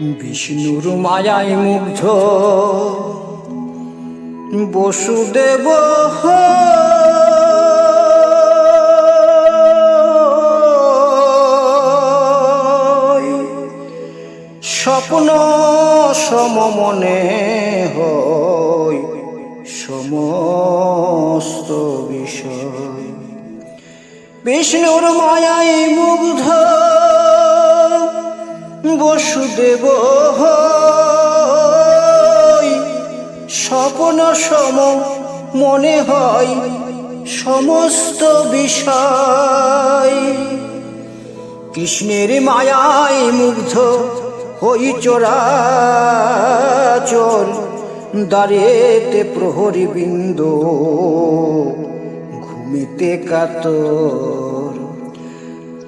বিষ্ণুর মায়ায় মুগ্ধ। বসুদেব স্বপ্ন সম মনে সমস্ত বিষয়। বিষ্ণুর মায়ায় মুগ্ধ। বসুদেব। স্বপ্ন সম মনে হয় সমস্ত বিষয় কৃষ্ণের মায়ায় মুগ্ধ হই চরাচর দাঁড়েতে প্রহরী বৃন্দ, ঘুমিতে কাতর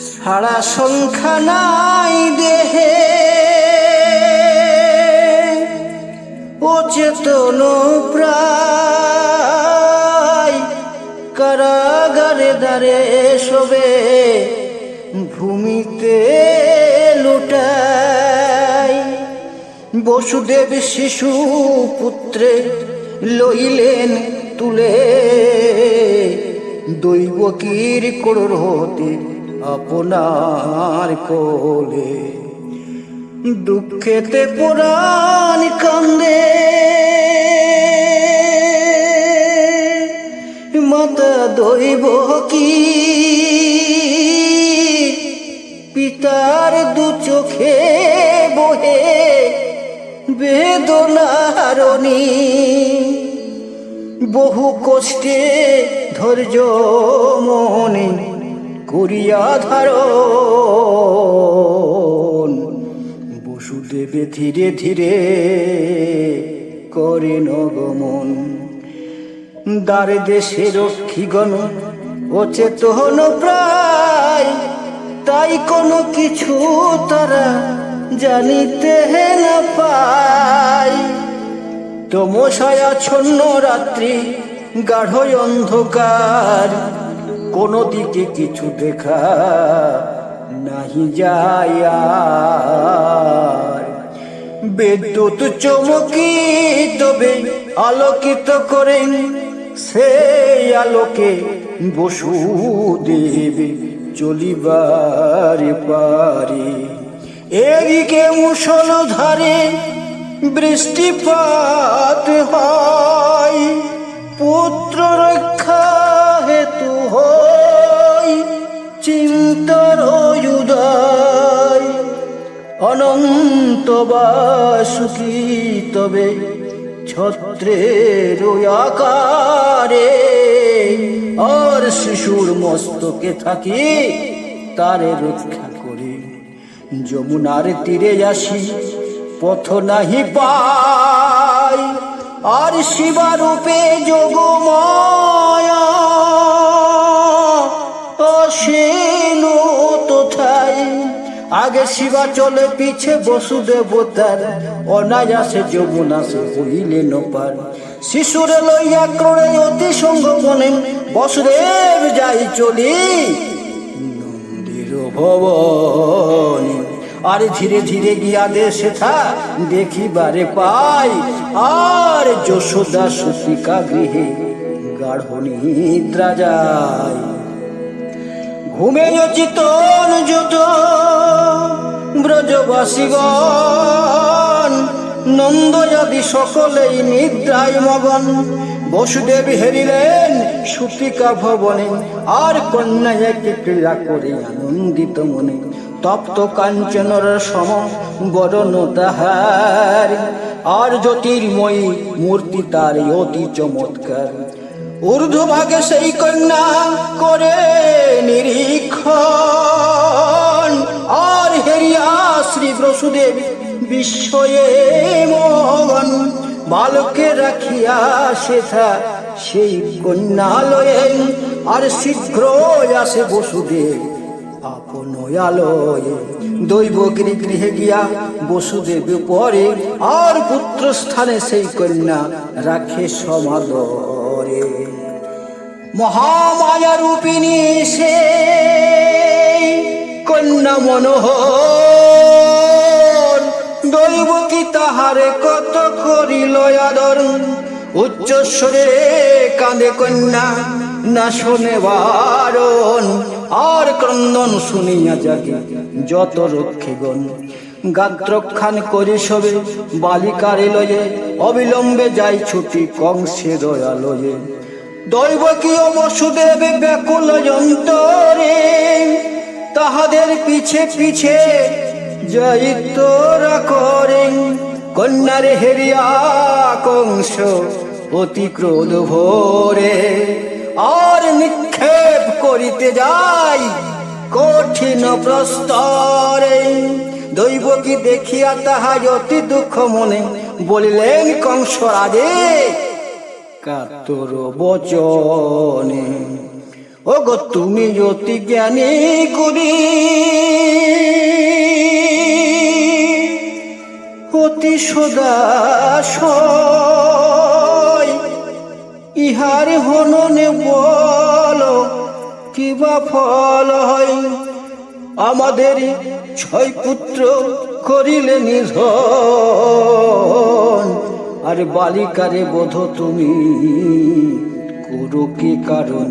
সারা সংখ্যা নাই দেহে। অচেতন প্রায় কারাগারে দাঁড়ে শোবে, ভূমিতে লুটাই। বসুদেব শিশু পুত্রে লইলেন তুলে। দৈবকীর করোর হতে আপনার কোলে। দুঃখেতে পুরাণ কান্দে। মাতা দৈব কি? পিতার দু চোখে বহে বেদনারণী বহু কষ্টে ধৈর্য মনে করিয়া ধারণ। বসুদেবে ধীরে ধীরে করে নগমন। দ্বারে দেশে রক্ষীগণ অচেতন প্রায়, তাই কোনো কিছু তারা জানিতে না পায়। তমসায়াচ্ছন্ন রাত্রি গাঢ় অন্ধকার। কোন দিকে কিছু দেখা নাহি যায়। বিদ্যুৎ চমকি তবে আলোকিত করেন সেই আলোকে বসু দেবে চলিবার পারে এদিকে মুসল ধারে বৃষ্টিপাত অনন্ত বাসুকি তবে ছত্রের আকারে? আর শিশুর মস্তকে থাকি তারে রক্ষা করে। যমুনার তীরে আসি, পথ নাহি পাই। আর শিবারূপে যোগমায়া তোথাই আগে শিবা চলে পিছে বসুদেব তার অনায়াসে যমুনা সে হইলেন পার শিশুরে লইয়া ক্রোড়ে অতি সঙ্গপনে বসুদেব যাই চলি নন্দীর ভবনে। আর ধীরে ধীরে গিয়া দেশে থা, দেখিবারে পাই, আর যশোদা সুতিকা গৃহে গাঢ় নিদ্রা যায়। ঘুমে চিতন যত ব্রজবাসীগণ, নন্দয়াদি সকলেই নিদ্রায় মগন। বসুদেব হেরিলেন সুতিকা ভবনে, আর কন্যা একে ক্রীড়া করে আনন্দিত মনে। তপ্ত কাঞ্চনর সম বরণ তাহার, আর জ্যোতির্ময়ী মূর্তি তার অতি চমৎকার। ঊর্ধ্বভাগে সেই কন্যা করে বসুদেব বিস্ময়ে মগন বালকে রাখিয়া সেথা সেই কন্যালয়ে আর শীঘ্র আসে বসুদেব আপন আলয়ে। দৈবগিরি গৃহে গিয়া বসুদেব পরে আর পুত্র স্থানে সেই কন্যা রাখে সমাদরে। মহামায়া রূপিণী সে কন্যা মনোহর দৈব কি তাহারে কত করিল আদর। উচ্চস্বরে কাঁদে কন্যা, না শোনে বারণ। আর ক্রন্দন শুনিয়া জাগে যত রক্ষীগণ গাত্রখান করি সবে বালিকারে লয়ে, অবিলম্বে যাই ছুটি কংসে দয়ালয়ে। দৈব কি বসুদেব ব্যাকুল যন্তরে তাহাদের পিছে পিছে জয় তোরা করেন কন্যার হেরিয়া কংস অতি ক্রোধ ভোরে। আর নিক্ষেপ করিতে যাই কঠিন প্রস্তরে। দৈব কি দেখিয়া তাহা অতি দুঃখ মনে বলিলেন কংস রাজে কাতর বচনে। ও গো তুমি অতি জ্ঞানী করি অতি সদাস ইহার হননে বল কিবা ফল হয়? আমাদের ছয় পুত্র করিলে নিধন। আর বালিকারে বোধ তুমি করো কি কারণ?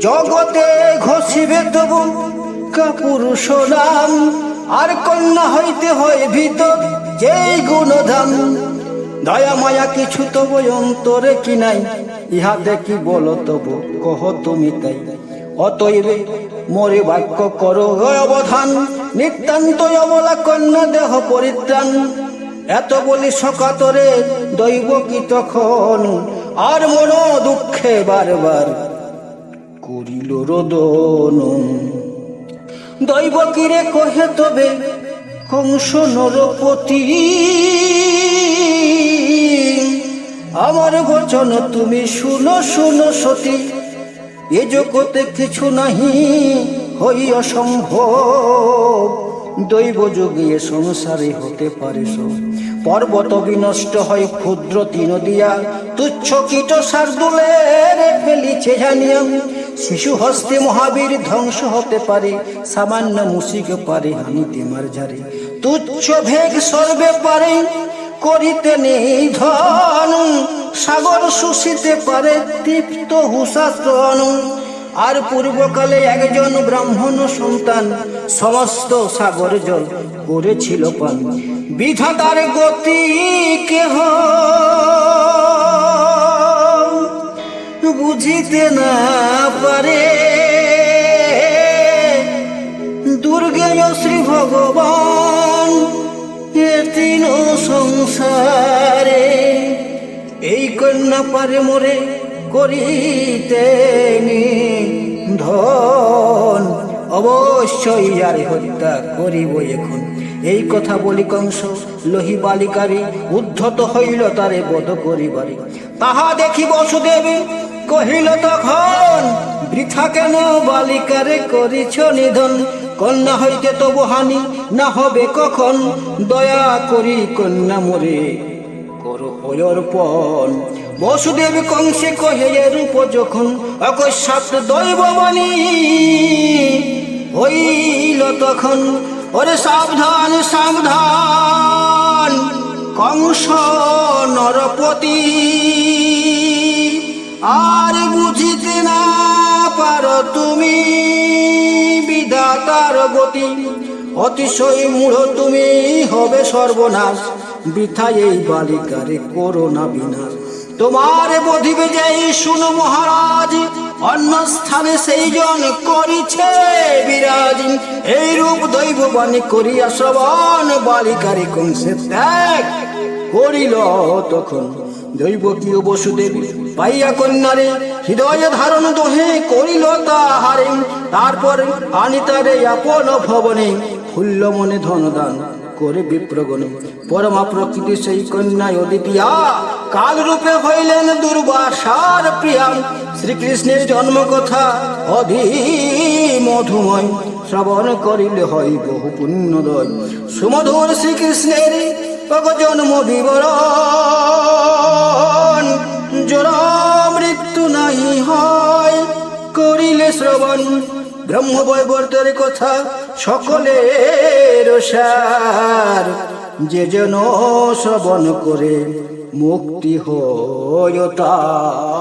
জগতে ঘষিবে তবু কাপুরুষ নাম। আর কন্যা হইতে হয় ভিতর যেই গুণধাম দয়া মায়া কিছু তব অন্তরে কি নাই, ইহা দেখি বলো তবু, কহ তুমি তাই। অতএব মরে বাক্য করো অবধান নিতান্ত অবলা কন্যা দেহ পরিত্রাণ। এত বলি সকাতরে দৈব কি তখন? আর মন দুঃখে বারবার করিল রোদন। দৈব কিরে কহে তবে, কংস নরপতি। আমার বচন তুমি শুনো শুনো সতী, এ জগতে কিছু নাহি হই অসম্ভব। দৈব যোগে সংসারে হতে পারে পর্বত বিনষ্ট হয় ক্ষুদ্র তিন দিয়া তুচ্ছ কীট শার্দুলের ফেলিছে জানিয়া শিশু হস্তে মহাবীর ধ্বংস হতে পারে, সামান্য মুসিক পারে, হানিতে মার ঝারে তুচ্ছ ভেগ সর্বে পারে, করিতে নেই ধন। সাগর শুষিতে পারে, তৃপ্ত হুসাস্তন আর পূর্বকালে একজন ব্রাহ্মণ সন্তান সমস্ত সাগর জল করেছিল পান। বিধাতার গতি কেহ বুঝিতে না পারে। দুর্গেয় শ্রী ভগবান, এ তিন সংসারে। এই কন্যা পারে মোরে করিতে ধন। অবশ্যই আর হত্যা করিব এখন। এই কথা বলি কংস, লোহি বালিকারে, উদ্ধত হইল তারে বধ করিবারে। তাহা দেখি বসুদেব কহিল তখন, বৃথা কেন বালিকারে করিছ নিধন? কন্যা হইতে তবু হানি না হবে কখন? দয়া করি কন্যা মরে করো বসুদেব কংসে কহে রূপ যখন অকস্মাৎ দৈববাণী হইল তখন, ওরে সাবধান সাবধান, কংস নরপতি। আর বুঝিতে না পারো তুমি, বিধাতার গতি। অতিশয় মূঢ় তুমি হবে সর্বনাশ, বৃথা এই বালিকারে করোনা বিনাশ। তোমার বধিবে যাই শুনো মহারাজ, অন্য স্থানে সেই জন করিছে বিরাজ। এই রূপ দৈব বাণী করিয়া শ্রবণ বালিকারে কংসে ত্যাগ করিল তখন। দৈব কি বসুদেব পাইয়া কন্যারে, হৃদয় ধারণ দোহে করিল তাহারে। তারপর আনিতারে আপন ভবনে ফুল্ল মনে ধনদান করে বিপ্রগণে। পরমা প্রকৃতি সেই কন্যায় অদ্বিতীয়া। কাল রূপে হইলেন দুর্বাসার প্রিয়া। শ্রীকৃষ্ণের জন্ম কথা অধি মধুময় শ্রবণ করিলে হয় বহু পুণ্যদয়। সুমধুর শ্রীকৃষ্ণের জন্ম বিবরণ। ব্রহ্মবৈবর্তের কথা সকলের সার। যে যেন শ্রবণ করে মুক্তি হয় তার।